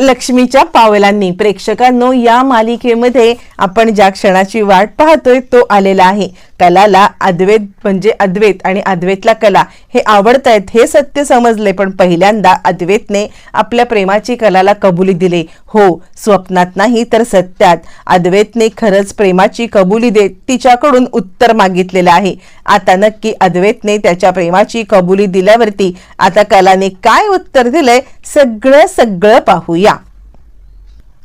लक्ष्मीच्या पावलांनी. प्रेक्षकांनो या मालिकेमध्ये आपण ज्या क्षणाची वाट पाहतोय तो आलेला आहे. कलाला अद्वैत म्हणजे अद्वैत आणि अद्वैतला कला हे आवडतायत हे सत्य समजले पण पहिल्यांदा अद्वैतने आपल्या प्रेमाची कलाला कबुली दिली. हो स्वप्नात नाही तर सत्यात. अद्वैतने खरंच प्रेमाची कबुली देत तिच्याकडून उत्तर मागितलेलं आहे. आता नक्की अद्वैतने त्याच्या प्रेमाची कबुली दिल्यावरती आता कलाने काय उत्तर दिलंय सगळं सगळं पाहूया.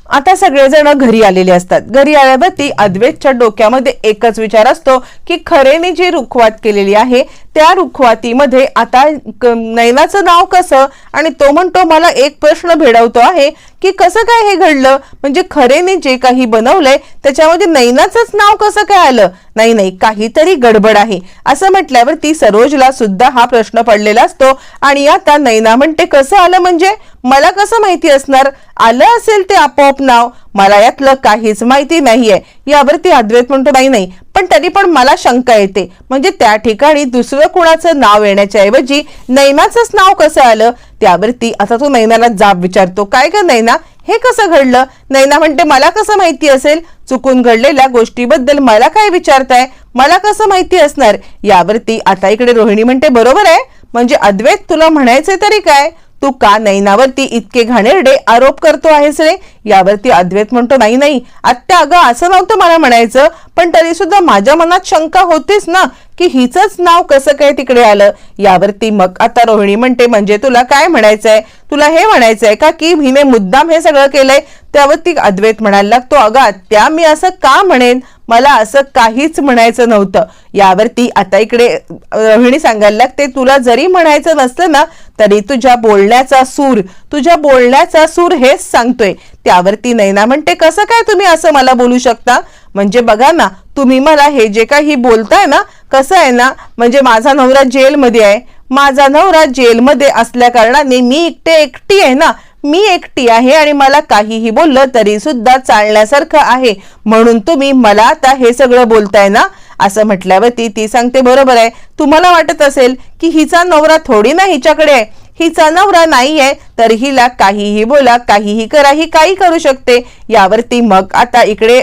आता सगळेजण घरी आलेले असतात. घरी आल्यावरती अद्वैतच्या डोक्यामध्ये एकच विचार असतो की खरेने जी रुखवात केलेली आहे त्या रुखवातीमध्ये आता नैनाचं नाव कसं? आणि तो म्हणतो मला एक प्रश्न भेडवतो आहे की कसं काय हे घडलं? म्हणजे खरेने जे काही बनवलंय त्याच्यामध्ये नैनाचंच नाव कसं काय आलं? नाही नाही काहीतरी गडबड आहे. असं म्हटल्यावर ती सरोजला सुद्धा हा प्रश्न पडलेला असतो. आणि आता नैना म्हणते कसं आलं म्हणजे? मला कसं माहिती असणार? आलं असेल ते आपोआप नाव? मला यातलं काहीच माहिती नाहीये. यावरती अद्वैत म्हणतो नाही नाही पण तरी पण मला शंका येते. म्हणजे त्या ठिकाणी दुसरं कुणाचं नाव येण्याच्या ऐवजी नैनाचंच नाव कसं आलं? त्यावरती आता तो नैनाला जाब विचारतो. काय ग नैना? हे कसं घडलं? नैना म्हणते मला कसं माहिती असेल? चुकून घडलेल्या गोष्टीबद्दल मला काय विचारताय? मला कसं माहिती असणार? यावरती आता इकडे रोहिणी म्हणते बरोबर आहे. म्हणजे अद्वैत तुला म्हणायचे तरी काय? तू का नैनावरती इतके घाणेरडे आरोप करतो आहेस रे? यावरती अद्वैत म्हणतो नाही नाही आत्या अगं असं नव्हतं मला म्हणायचं पण तरी सुद्धा माझ्या मनात शंका होतीच ना की हिचंच नाव कसं काय तिकडे आलं? यावरती मग आता रोहिणी म्हणते म्हणजे तुला काय म्हणायचंय? तुला हे म्हणायचंय का की हिने मुद्दाम हे सगळं केलंय? त्यावरती अद्वैत म्हणायला लागतो अगं आत्या मी असं का म्हणेन? मला असं काहीच म्हणायचं नव्हतं. यावरती आता इकडे रोहिणी सांगायला लागते तुला जरी म्हणायचं नसलं ना तरी तुझ्या बोलण्याचा सूर तुझ्या बोलण्याचा सूर हेच सांगतोय. त्यावरती नैना म्हणते कसं काय तुम्ही असं मला बोलू शकता? म्हणजे बघा ना तुम्ही मला हे जे काही बोलताय ना कसं आहे ना म्हणजे माझा नवरा जेलमध्ये आहे. माझा नवरा जेलमध्ये असल्या कारणाने मी एकटे एकटी आहे ना. मी एकटी आहे आणि मला काहीही बोललं तरी सुद्धा चालण्यासारखं आहे. म्हणून तुम्ही मला आता हे सगळं बोलताय ना असं म्हटल्यावरती ती सांगते बरोबर आहे. तुम्हाला वाटत असेल की हिचा नवरा थोडी ना हिच्याकडे आहे? हिचा नवरा नाहीये तर हिला काहीही बोला काहीही करा ही काही करू शकते. यावरती मग आता इकडे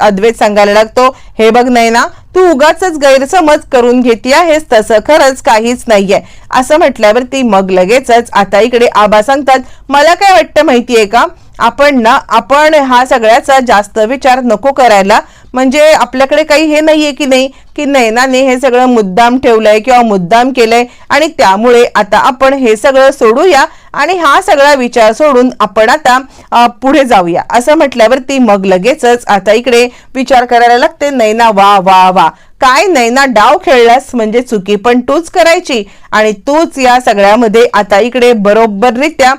अद्वैत सांगायला लागतो. हे बघ नाही ना तू उगाच गैरसमज करून घेती आहेस तसं खरंच काहीच नाहीये. असं म्हटल्यावरती मग लगेचच आता इकडे आबा सांगतात मला काय वाटतं माहितीये का? आपण ना आपण हा सगळ्याचा जास्त विचार नको करायला. म्हणजे आपल्याकडे काही हे नाहीये की नाही की नैनाने हे सगळं मुद्दाम ठेवलंय किंवा मुद्दाम केलंय आणि त्यामुळे आता आपण हे सगळं सोडूया. आणि हा सगळा विचार सोडून आपण आता पुढे जाऊया. असं म्हटल्यावरती मग लगेचच आता इकडे विचार करायला लागते नैना वा वा वा. काय नैना डाव खेळलास म्हणजे चुकी पण तूच करायची. आणि तूच या सगळ्यामध्ये आता इकडे बरोबररित्या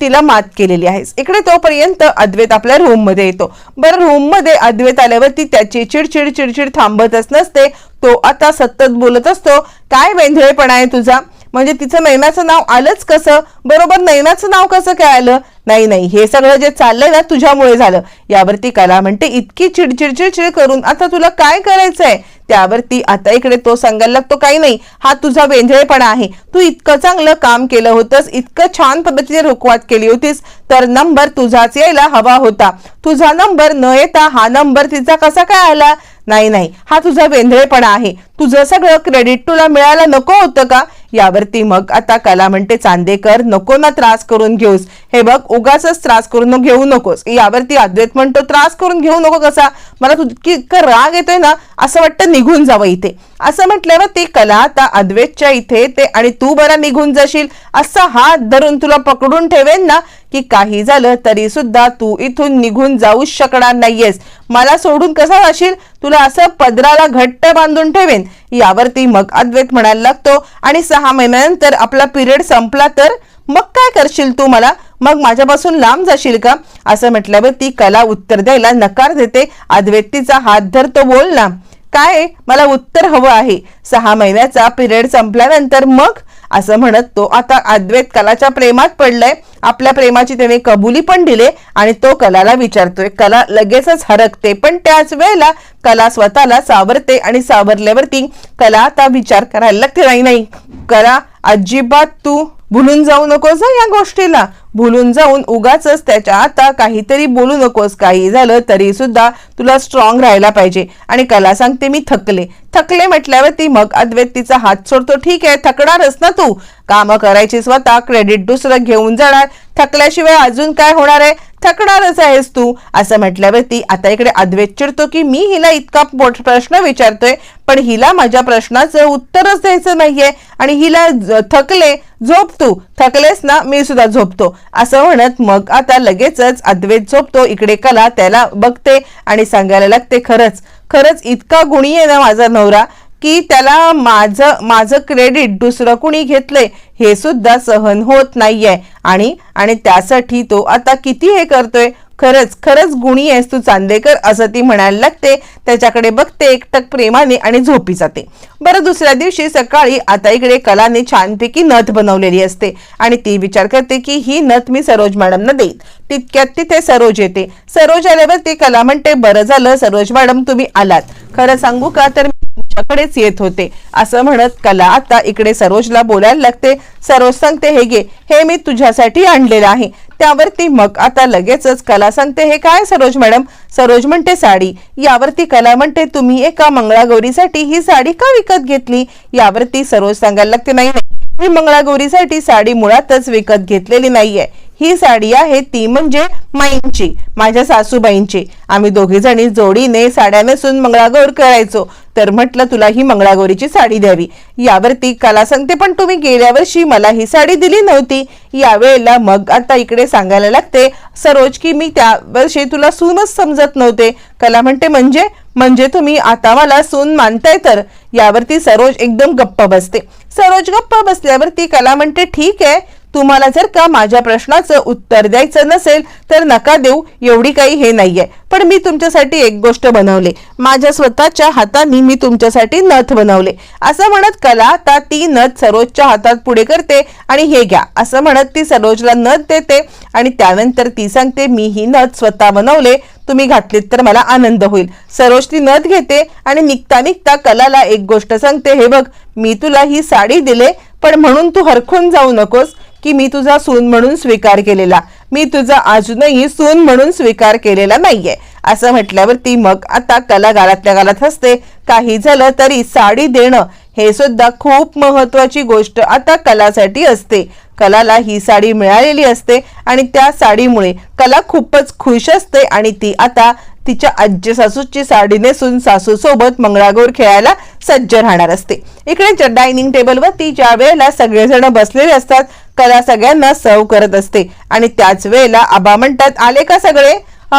तिला मात केलेली आहेस. इकडे तोपर्यंत अद्वैत आपल्या रूममध्ये येतो. बरं रूममध्ये अद्वैत आल्यावरती त्याची चिडचिड चिडचिड थांबतच नसते. तो आता सतत बोलत असतो. काय वेंधळेपणा आहे तुझा? म्हणजे तिचं नैनाचं नाव आलंच कसं? बरोबर नैनाचं नाव कसं काय आलं? नाही नाही हे सगळं जे चाललंय ना तुझ्यामुळे झालं. यावरती कला म्हणते इतकी चिडचिड चिडचिड करून आता तुला काय करायचंय? त्यावरती आता इकडे तो सांगायला लागतो काही नाही. हा तुझा वेंधळेपणा आहे. तू इतकं चांगलं काम केलं होतंस इतकं छान पद्धतीने रुखवात केली होतीस तर नंबर तुझाच यायला हवा होता. तुझा नंबर न येता हा नंबर तिचा कसा काय आला? नाही नाही हा तुझा वेंधळेपणा आहे. तुझं सगळं क्रेडिट तुला मिळायला नको होतं का? यावरती मग आता कला म्हणते चांदेकर नको ना त्रास करून घेऊस. हे बघ उगाच त्रास करून घेऊ नकोस. यावरती अद्वैत म्हणतो त्रास करून घेऊ नको कसा? मला तू इतकी इतका राग येतोय ना असं वाटतं निघून जावं इथे. असं म्हटल्यावर ती कला आता अद्वैतच्या इथे ते आणि तू बरा निघून जाशील. असा हात धरून तुला पकडून ठेवेन ना की काही झालं तरी सुद्धा तू इथून निघून जाऊच शकणार नाहीयेस. मला सोडून कसा जाशील? तुला असं पदराला घट्ट बांधून ठेवेन. यावरती मग अद्वैत म्हणायला लागतो आणि सहा महिन्यानंतर आपला पिरियड संपला तर? मग काय करशील तू मला? मग माझ्यापासून लांब जाशील का? असं म्हटल्यावर ती कला उत्तर द्यायला नकार देते. अद्वैत तिचा हात धरतो बोल ना. काय? मला उत्तर हवं आहे. सहा महिन्याचा पिरियड संपल्यानंतर मग? असं म्हणत तो आता अद्वैत कलाच्या प्रेमात पडलाय. आपल्या प्रेमाची त्याने कबुली पण दिले आणि तो कलाला विचारतोय. कला लगेचच हरकते पण त्याच वेळेला कला स्वतःला सावरते आणि सावरल्यावरती कला आता विचार करायला लागते. नाही नाही. कला अजिबात तू भुलून जाऊ नकोस या गोष्टीला. भुलून जाऊन उगाच त्याच्या आता काहीतरी बोलू नकोस काही. झालं तरी सुद्धा तुला स्ट्रॉंग राहायला पाहिजे. आणि कला सांगते मी थकले. थकले म्हटल्यावरती मग अद्वैत तिचा हात सोडतो. ठीक आहे थकणारच ना तू. कामं करायची स्वतः क्रेडिट दुसरं घेऊन जाणार. थकल्याशिवाय अजून काय होणार आहे? थकणारच आहेस तू. असं म्हटल्यावरती आता इकडे अद्वैत चिडतो की मी हिला इतका मोठ प्रश्न विचारतोय पण हिला माझ्या प्रश्नाचं उत्तरच द्यायचं नाहीये आणि हिला थकले झोप तू. थकलेस ना मी सुद्धा झोपतो. असं म्हणत मग आता लगेचच अद्वैत झोपतो. इकडे कला त्याला बघते आणि सांगायला लागते खरंच खरंच इतका गुणी आहे ना माझा नवरा. की त्याला माझं माझं क्रेडिट दुसरं कुणी घेतलंय हे सुद्धा सहन होत नाहीये. आणि आणि त्यासाठी तो आता किती हे करतोय? खरंच खरंच गुणी आहेस तू चांदेकर असं ती म्हणायला लागते. त्याच्याकडे बघते एकटक प्रेमाने आणि झोपी जाते. बरं दुसऱ्या दिवशी सकाळी आता इकडे कलाने छानपैकी नथ बनवलेली असते. आणि ती विचार करते की ही नथ मी सरोज मॅडमना देईन. तितक्यात तिथे सरोज येते. सरोज आल्यावर ती कला म्हणते बरं झालं सरोज मॅडम तुम्ही आलात. खरं सांगू का तर तुमच्याकडेच येत होते. असं म्हणत कला आता इकडे सरोजला बोलायला लागते. सरोज सांगते हे घे हे मी तुझ्यासाठी आणलेलं आहे. त्यावरती मग आता लगेचच कला सांगते हे काय सरोज मॅडम? सरोज म्हणते साडी. यावरती कला म्हणते तुम्ही एका मंगळागौरीसाठी ही साडी का विकत घेतली? यावरती सरोज सांगायला लागते नाही नाही. मी मंगळागौरीसाठी साडी मुळातच विकत घेतलेली नाहीये. ही साडी आहे ती म्हणजे माईंची माझ्या सासूबाईंची. आम्ही दोघीजणी जोडीने साड्या नेसून मंगळागौर करायचो. तर म्हटलं तुला ही मंगळागौरीची साडी द्यावी. यावरती कला सांगते पण तुम्ही गेल्या वर्षी मला ही साडी दिली नव्हती. यावेळेला मग आता इकडे सांगायला लागते सरोज की मी त्या वर्षी तुला सूनच समजत नव्हते. कला म्हणते म्हणजे? म्हणजे तुम्ही आता मला सून मानताय तर? यावरती सरोज एकदम गप्प बसते. सरोज गप्प बसल्यावरती कला म्हणते ठीक आहे तुम्हाला जर का माझ्या प्रश्नाचं उत्तर द्यायचं नसेल तर नका देऊ एवढी काही हे नाहीये. पण मी तुमच्यासाठी एक गोष्ट बनवले. माझ्या स्वतःच्या हाताने मी तुमच्यासाठी नथ बनवले. असं म्हणत कला आता ती नथ सरोजच्या हातात पुढे करते आणि हे घ्या. असं म्हणत ती सरोजला नथ देते आणि त्यानंतर ती सांगते मी ही नथ स्वतः बनवले. तुम्ही घातलीत तर मला आनंद होईल. सरोज ती नथ घेते आणि निघता निघता कलाला एक गोष्ट सांगते हे बघ मी तुला ही साडी दिले पण म्हणून तू हरखून जाऊ नकोस. की मी तुझा सून म्हणून स्वीकार केलेला. मी तुझा अजूनही सून म्हणून स्वीकार केलेला नाहीये. असं म्हटल्यावर ती मग आता कला गालातल्या गालात हसते. काही झालं तरी साडी देणं हे सुद्धा खूप महत्वाची गोष्ट आता कलासाठी असते. कलाला ही साडी मिळालेली असते आणि त्या साडीमुळे कला खूपच खुश असते आणि ती आता तिच्या आजी सासूची साडी नेसून सासू सोबत मंगळागौर खेळायला सज्ज राहणार असते. इकडे डायनिंग टेबलवर ती ज्या वेळेला सगळेजण बसलेले असतात कला सगळ्यांना सर्व करत असते. आणि त्याच वेळेला आबा म्हणतात आले का सगळे?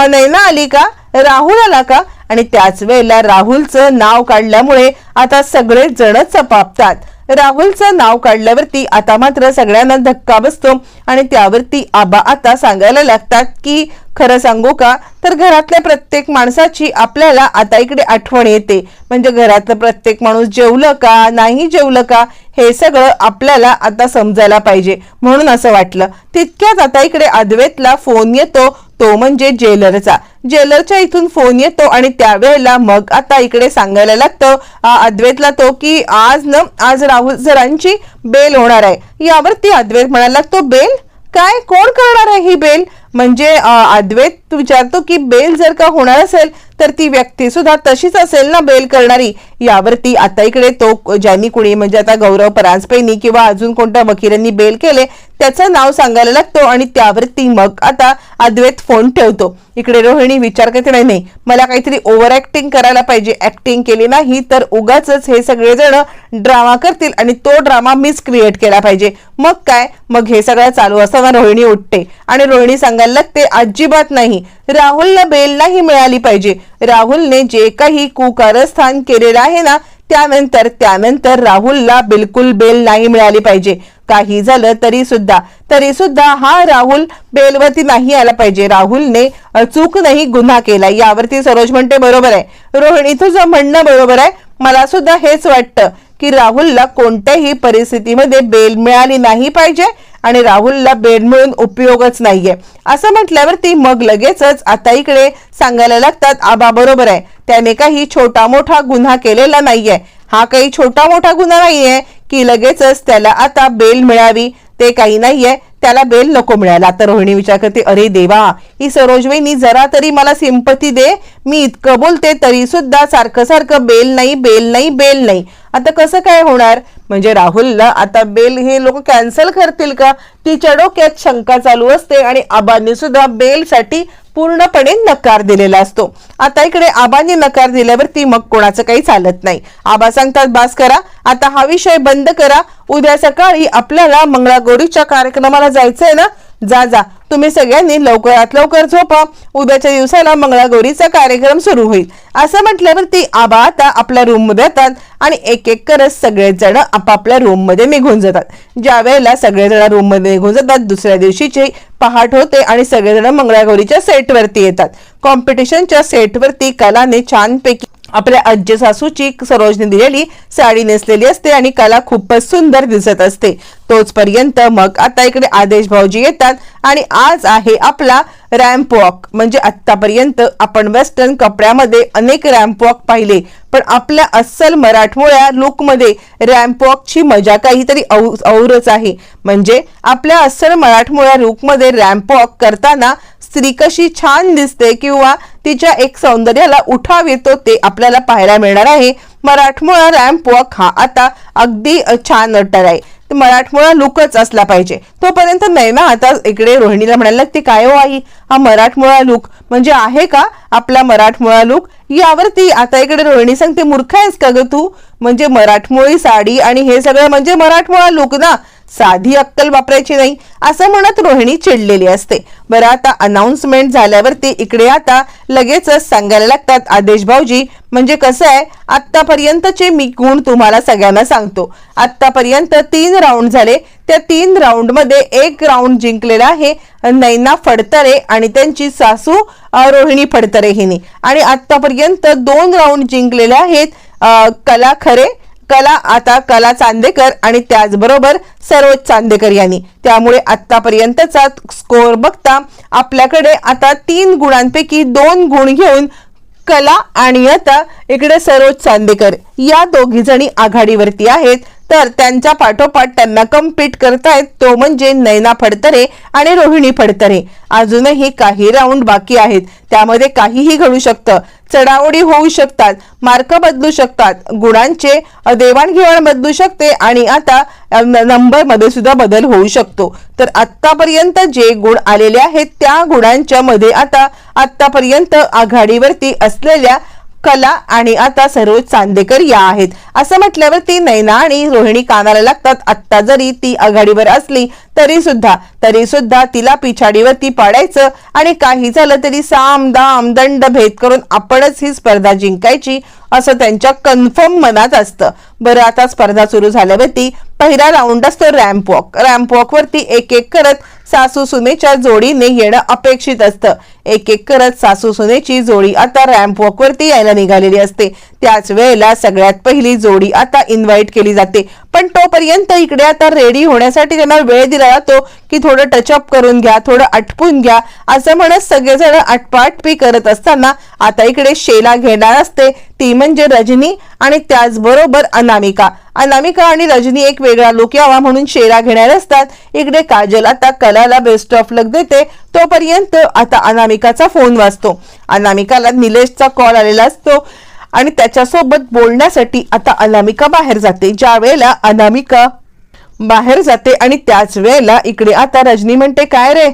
नैना आली का? राहुल आला का? आणि त्याच वेळेला राहुलचं नाव काढल्यामुळे आता सगळे जण चपापतात. राहुलचं नाव काढल्यावरती आता मात्र सगळ्यांना धक्का बसतो आणि त्यावरती आबा आता सांगायला लागतात की खरं सांगू का? तर घरातल्या प्रत्येक माणसाची आपल्याला आता इकडे आठवण येते. म्हणजे घरातलं प्रत्येक माणूस जेवलं का नाही जेवलं का हे सगळं आपल्याला आता समजायला पाहिजे. म्हणून असं वाटलं. तितक्यात आता इकडे अद्वैतला फोन येतो. तो म्हणजे जेलरचा. जेलरच्या इथून फोन येतो आणि त्यावेळेला मग आता इकडे सांगायला लागतं अद्वैतला तो की आज न आज राहुल सरांची बेल होणार आहे. यावरती अद्वैत म्हणायला लागतो बेल? काय? कोण करणार आहे ही बेल? म्हणजे अद्वैत विचारतो की बेल जर का होणार असेल तर ती व्यक्ती सुद्धा तशीच असेल ना बेल करणारी? यावरती आता इकडे तो ज्यांनी कुणी म्हणजे आता गौरव परांजपेंनी किंवा अजून कोणत्या वकिलांनी बेल केले त्याचं नाव सांगायला लागतो आणि त्यावरती मग आता अद्वैत फोन ठेवतो. इकडे रोहिणी विचार करते नाही नाही मला काहीतरी ओव्हर ऍक्टिंग करायला पाहिजे. ऍक्टिंग केली नाही तर उगाच हे सगळेजण ड्रामा करतील आणि तो ड्रामा मिस क्रिएट केला पाहिजे. मग काय? मग हे सगळं चालू असताना रोहिणी उठते आणि रोहिणी सांगायला लागते अजिबात नाही राहुलला बेल नाही मिळाली पाहिजे. राहुलने जे काही कुकारस्थान केलेलं आहे ना त्यानंतर त्यानंतर राहुलला बिलकुल बेल नाही मिळाली पाहिजे. काही झालं तरी सुद्धा. तरी सुद्धा हा राहुल बेलवरती नाही आला पाहिजे. राहुलने अचूक नाही गुन्हा केला. यावरती सरोज म्हणते बरोबर आहे. रोहिणी तुझं म्हणणं बरोबर आहे मला सुद्धा हेच वाटतं की राहुलला कोणत्याही परिस्थितीमध्ये बेल मिळाली नाही पाहिजे. आणि राहुलला बेल मिळून उपयोगच नाहीये. असं म्हटल्यावरती मग लगेचच आता इकडे सांगायला लागतात आबा बरोबर आहे. त्याने काही छोटा मोठा गुन्हा केलेला नाहीये. हा काही छोटा मोठा गुन्हा नाहीये की लगेचच त्याला आता बेल मिळावी. ते काही नाहीये. त्याला बेल नको मिळाला आता रोहिणी विचार करते अरे देवा ही सरोजवेनी जरा तरी मला सिंपती दे. मी इतकं बोलते तरी सुद्धा सारखं सारखं बेल नाही बेल नाही बेल नाही. आता कसं काय होणार? म्हणजे राहुलला आता बेल हे लोक कॅन्सल करतील का? तिच्या डोक्यात शंका चालू असते आणि आबांनी सुद्धा बेलसाठी पूर्णपणे नकार दिलेला असतो. आता इकडे आबांनी नकार दिल्यावरती मग कोणाचं काही चालत नाही. आबा सांगतात बास करा आता हा विषय बंद करा. उद्या सकाळी आपल्याला मंगळागौरीच्या कार्यक्रमाला जायचंय ना? जा जा. तुम्ही सगळ्यांनी लवकरात लवकर झोपा. उद्याच्या दिवसाला मंगळागौरीचा कार्यक्रम सुरू होईल. असं म्हटल्यावरती आबा आता आपल्या रूममध्ये येतात आणि एक एक करत सगळेजण आपापल्या रूममध्ये निघून जातात. ज्या वेळेला सगळेजण रूममध्ये निघून जातात दुसऱ्या दिवशीचे पहाट होते आणि सगळेजण मंगळागौरीच्या सेटवरती येतात. कॉम्पिटिशनच्या सेटवरती कलाने छानपैकी आपल्या आजी सासूची सरोजने दिलेली साडी नेसलेली असते आणि कला खूपच सुंदर दिसत असते. तोचपर्यंत मग आता इकडे आदेश भाऊजी येतात आणि आज आहे आपला रॅम्प वॉक म्हणजे आतापर्यंत आपण वेस्टर्न कपड्यामध्ये अनेक रॅम्प वॉक पाहिले. पण आपल्या अस्सल मराठमोळ्या लुकमध्ये रॅम्प वॉकची मजा काहीतरी औरच आहे. म्हणजे आपल्या अस्सल मराठमोळ्या लुकमध्ये रॅम्प वॉक करताना स्त्री कशी छान दिसते किंवा तिच्या एक सौंदर्याला उठाव येतो ते आपल्याला पाहायला मिळणार आहे. मराठमोळा रॅम्प वॉक हा आता अगदी छान अटर आहे. मराठमोळा लुकच असला पाहिजे. तोपर्यंत नैना आता इकडे रोहिणीला म्हणायला लागते काय हो आई हा मराठमोळा लुक म्हणजे आहे का आपला मराठमोळा लुक? यावरती आता इकडे रोहिणी सांगते मूर्ख आहेस का ग तू? म्हणजे मराठमोळी साडी आणि हे सगळं म्हणजे मराठमोळा लुक ना. साधी अक्कल वापरायची नाही असं म्हणत रोहिणी चिडलेली असते. बरं आता अनाउन्समेंट झाल्यावरती इकडे आता लगेचच सांगायला लागतात. आदेश भाऊजी म्हणजे कसं आहे आत्तापर्यंतचे मी गुण तुम्हाला सगळ्यांना सांगतो. आतापर्यंत तीन राऊंड झाले. त्या तीन राऊंडमध्ये एक राऊंड जिंकलेला आहे नैना फडतरे आणि त्यांची सासू रोहिणी फडतरे हिने. आणि आत्तापर्यंत दोन राऊंड जिंकलेले आहेत कला खरे कला आता कला चांदेकर आणि त्याचबरोबर सरोज चांदेकर यांनी. त्यामुळे आतापर्यंतचा स्कोर बघता आपल्याकडे आता तीन गुणांपैकी दोन गुण घेऊन कला आणि आता इकडे सरोज चांदेकर. या दोघी जणी आघाडीवरती आहेत. तर त्यांच्या पाठोपाठ त्यांना कम्पीट करतायत तो म्हणजे नैना फडतरे आणि रोहिणी फडतरे. अजूनही काही राऊंड बाकी आहेत. त्यामध्ये काहीही घडू शकतं. चढाओढी होऊ शकतात मार्क बदलू शकतात गुणांचे देवाणघेवाण बदलू शकते आणि आता नंबरमध्ये सुद्धा बदल होऊ शकतो. तर आत्तापर्यंत जे गुण आलेले आहेत त्या गुणांच्या मध्ये आता आत्तापर्यंत आघाडीवरती असलेल्या कला आणि आता सरोज चांदेकर या आहेत. असं म्हटल्यावर ती नैना आणि रोहिणी कानाला लागतात. आत्ता जरी ती आघाडीवर असली तरी सुद्धा तरी सुद्धा तिला पिछाडीवरती पाडायचं आणि काही झालं तरी साम दाम दंड भेद करून आपणच ही स्पर्धा जिंकायची असं त्यांच्या कन्फर्म मनात असतं. बरं आता स्पर्धा सुरू झाल्यावरती पहिला राऊंड असतो रॅम्प वॉक रॅम्प वॉक वरती एक एक करत सासू सुनेच्या जोडीने येणं अपेक्षित असतं. एक एक करत सासू सुनेची जोडी आता रॅम्प वॉक वरती यायला निघालेली असते. त्याच वेळेला सगळ्यात पहिली जोडी आता इन्व्हाइट केली जाते. पण तोपर्यंत इकडे आता रेडी होण्यासाठी त्यांना वेळ दिला जातो की थोडं टचअप करून घ्या थोडं आटपून घ्या असं म्हणत सगळेजण आटपाटपी करत असताना आता इकडे शेला घेणार असते. ती म्हणजे रजनी आणि त्याचबरोबर अनामिका. अनामिका आणि रजनी एक वेगळा लुक यावा म्हणून शेरा घेणार असतात. इकडे काजल आता कलाला बेस्ट ऑफ लक देते. तोपर्यंत आता अनामिकाचा फोन वाजतो. अनामिकाला निलेशचा कॉल आलेला असतो. आणि त्याच्यासोबत बोलण्यासाठी आता अनामिका बाहेर जाते. ज्या वेळेला अनामिका बाहेर जाते आणि त्याच वेळेला इकडे आता रजनी म्हणते काय रे?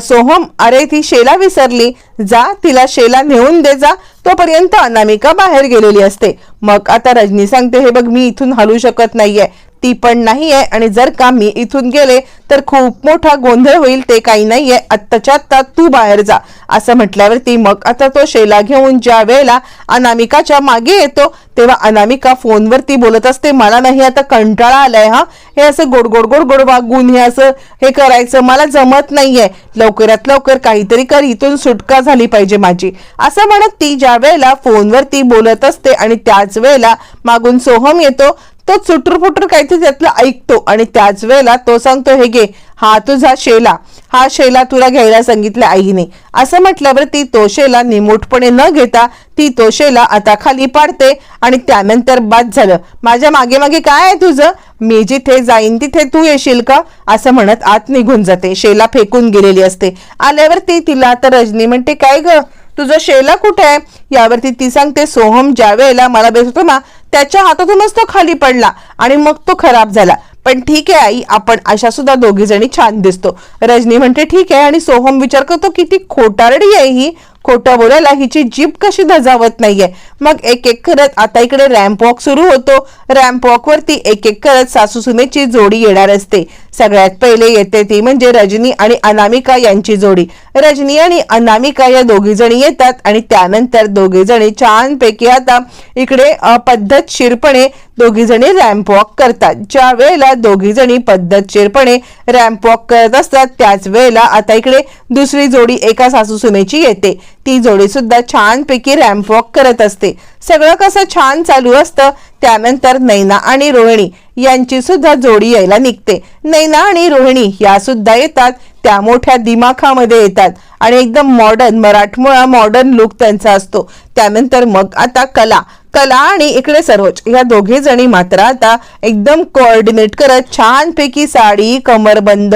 सोहम अरे ती शेला विसरली. जा तिला शेला नेऊन दे जा. तोपर्यंत अनामिका बाहेर गेलेली असते. मग आता रजनी सांगते हे बघ मी इथून हलू शकत नाहीये. ती पण नाहीये. आणि जर का मी इथून गेले तर खूप मोठा गोंधळ होईल ते काही नाहीये. आत्ताच्या आत्ता तू बाहेर जा. असं म्हटल्यावरती मग आता तो शेला घेऊन ज्या वेळेला अनामिकाच्या मागे येतो तेव्हा अनामिका फोनवरती बोलत असते मला नाही आता कंटाळा आलाय हा. हे असं गोड गोड गोड गोड वागून हे असं हे करायचं मला जमत नाहीये. लवकरात लवकर काहीतरी कर इथून सुटका झाली पाहिजे माझी. असं म्हणत ती ज्या वेळेला फोनवरती बोलत असते आणि त्याच वेळेला मागून सोहम येतो तो चुटूर काहीतरी त्यातलं ऐकतो आणि त्याच वेळेला तो सांगतो हे घे हा तुझा शेला. हा शेला तुला घ्यायला सांगितलं आईने. असं म्हटल्यावर ती तो शेला निमूटपणे न घेता ती तो शेला आता खाली पाडते आणि त्यानंतर बाद झालं. माझ्या मागे मागे काय आहे तुझं? मी जिथे जाईन तिथे तू येशील का? असं म्हणत आत निघून जाते. शेला फेकून गेलेली असते. आल्यावर ती तिला तर रजनी म्हणते काय ग? तुझं शेला कुठे आहे? यावरती ती सांगते सोहम ज्या वेळेला मला बेस होतो ना त्याच्या हातातूनच तो खाली पडला आणि मग तो खराब झाला. पण ठीक आहे आई आपण अशा सुद्धा दोघी जणी छान दिसतो. रजनी म्हणते ठीक आहे. आणि सोहम विचार करतो किती खोटारडी आहे ही. खोटं बोलायला हिची जीप कशी धजावत नाहीये. मग एक एक करत आता इकडे रॅम्प वॉक सुरू होतो. रॅम्प वॉक वरती एक एक करत सासू सुनेची जोडी येणार असते. सगळ्यात पहिले येते ती म्हणजे रजनी आणि अनामिका यांची जोडी. रजनी आणि अनामिका या दोघी जणी येतात आणि त्यानंतर दोघी जणी छानपैकी आता इकडे पद्धतशीरपणे दोघी जणी रॅम्प वॉक करतात. ज्या वेळेला दोघी जणी पद्धतशीरपणे रॅम्प वॉक करत असतात त्याच वेळेला आता इकडे दुसरी जोडी एका सासू सुनेची येते. ती जोडी सुद्धा छानपैकी रॅम्प वॉक करत असते. सगळं कसं छान चालू असतं त्यानंतर नैना आणि रोहिणी यांची सुद्धा जोडी यायला निघते. नैना आणि रोहिणी या सुद्धा येतात त्या मोठ्या दिमाखामध्ये येतात आणि एकदम मॉडर्न मराठमोळा मॉडर्न लुक त्यांचा असतो. त्यानंतर मग आता कला. कला आणि इकडे सरोज या दोघे जणी मात्र आता एकदम कोऑर्डिनेट करत छानपैकी साडी कमरबंद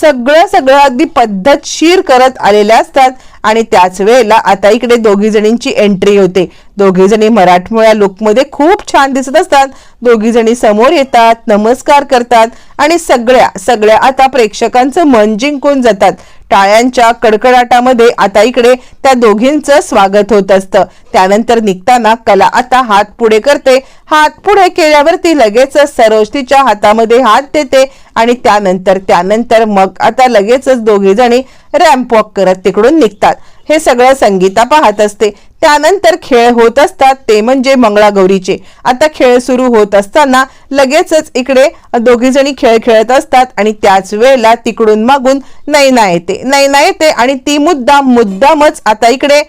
सगळं सगळं अगदी पद्धतशीर करत आलेल्या असतात. आणि त्याच वेळेला आता इकडे दोघी जणींची एंट्री होते. दोघी जणी मराठमोळ्या लुकमध्ये खूप छान दिसत असतात. दोघी जणी समोर येतात नमस्कार करतात आणि सगळ्या सगळ्या आता प्रेक्षकांचं मन जिंकून जातात. टाळ्यांच्या कडकडाटामध्ये आता इकडे त्या दोघींचं स्वागत होत असतं. त्यानंतर निघताना कला आता हात पुढे करते. हात पुढे केल्यावरती लगेचच सरोज तिच्या हातामध्ये हात देते. आणि त्यानंतर त्यानंतर मग आता लगेचच दोघे जणी रॅम्प वॉक करत तिकडून निघतात. हे सगळं संगीता पाहत असते. त्यानंतर खेळ होत असतात ते म्हणजे मंगळागौरीचे. आता खेळ सुरू होत असताना लगेचच इकडे दोघीजणी खेळ खेळत असतात आणि त्याच वेळेला तिकडून मागून नैना येते. नैना येते आणि ती मुद्दाम मुद्दामच आता इकडे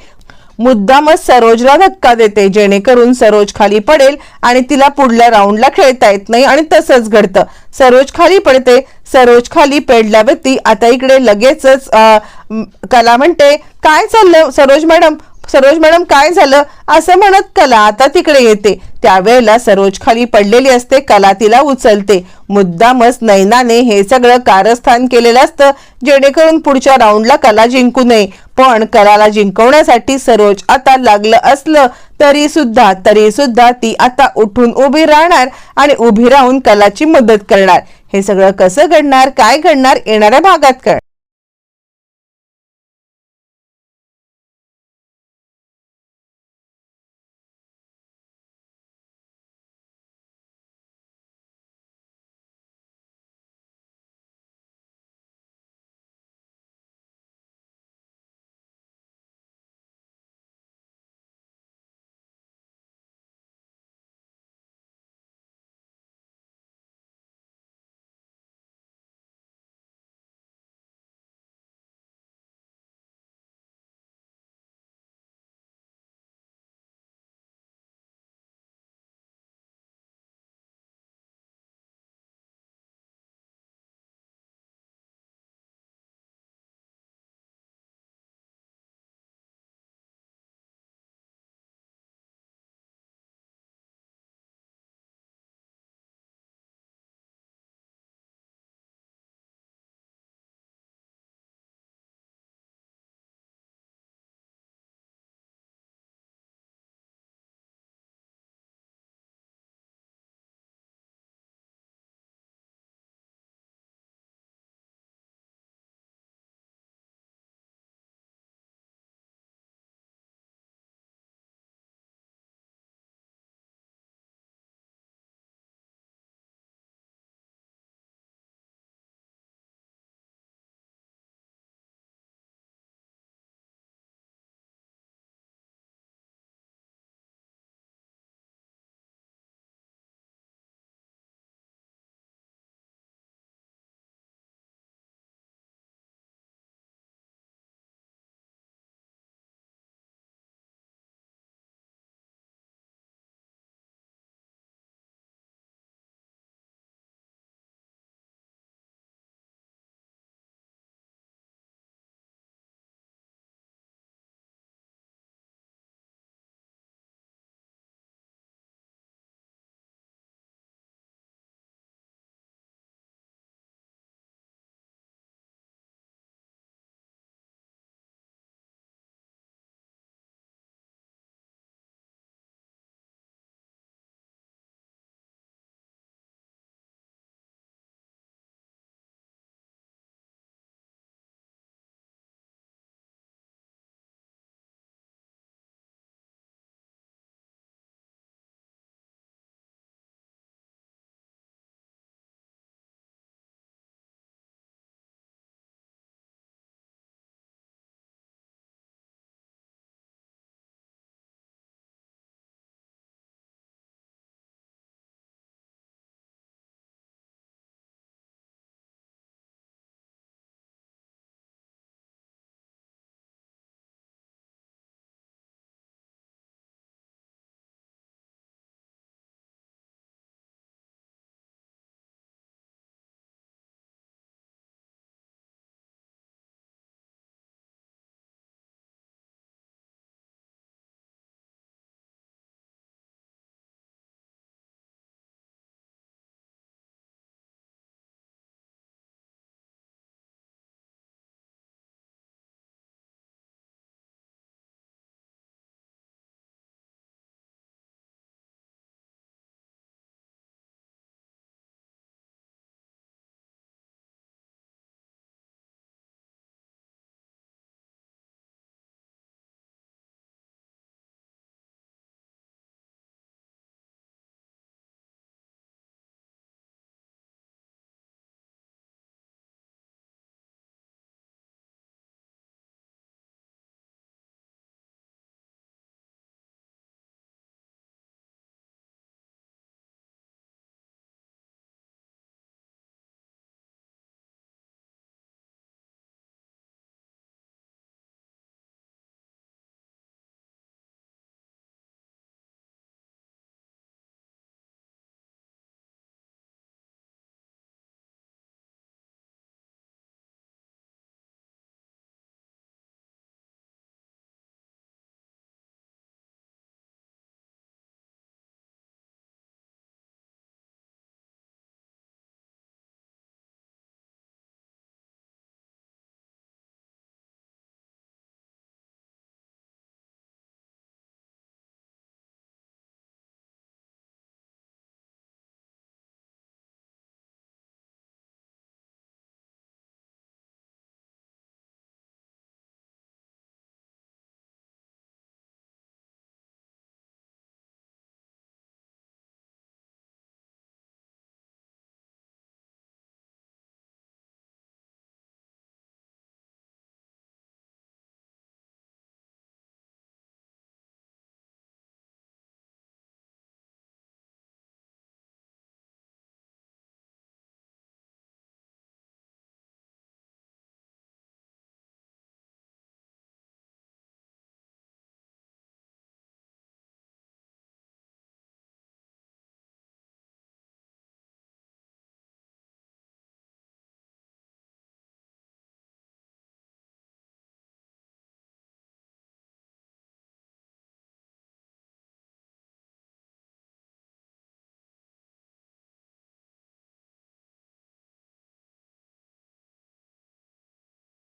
मुद्दामच सरोजला धक्का देते. जेणेकरून सरोज खाली पडेल आणि तिला पुढल्या राऊंडला खेळता येत नाही आणि तसंच घडतं. सरोज खाली पडते. सरोज खाली पडल्यावरती आता इकडे लगेचच कला म्हणते काय चाललं सरोज मॅडम? सरोज मॅडम काय झालं? असं म्हणत कला आता तिकडे येते. त्यावेळेला सरोज खाली पडलेली असते. कला तिला उचलते. मुद्दामच नैनाने हे सगळं कारस्थान केलेलं असतं. जेणेकरून पुढच्या राऊंडला कला जिंकू नये. पण कलाला जिंकवण्यासाठी सरोज आता लागलं असलं तरी सुद्धा तरी सुद्धा ती आता उठून उभी राहणार आणि उभी राहून कलाची मदत करणार. हे सगळं कसं घडणार काय घडणार येणाऱ्या भागात कळ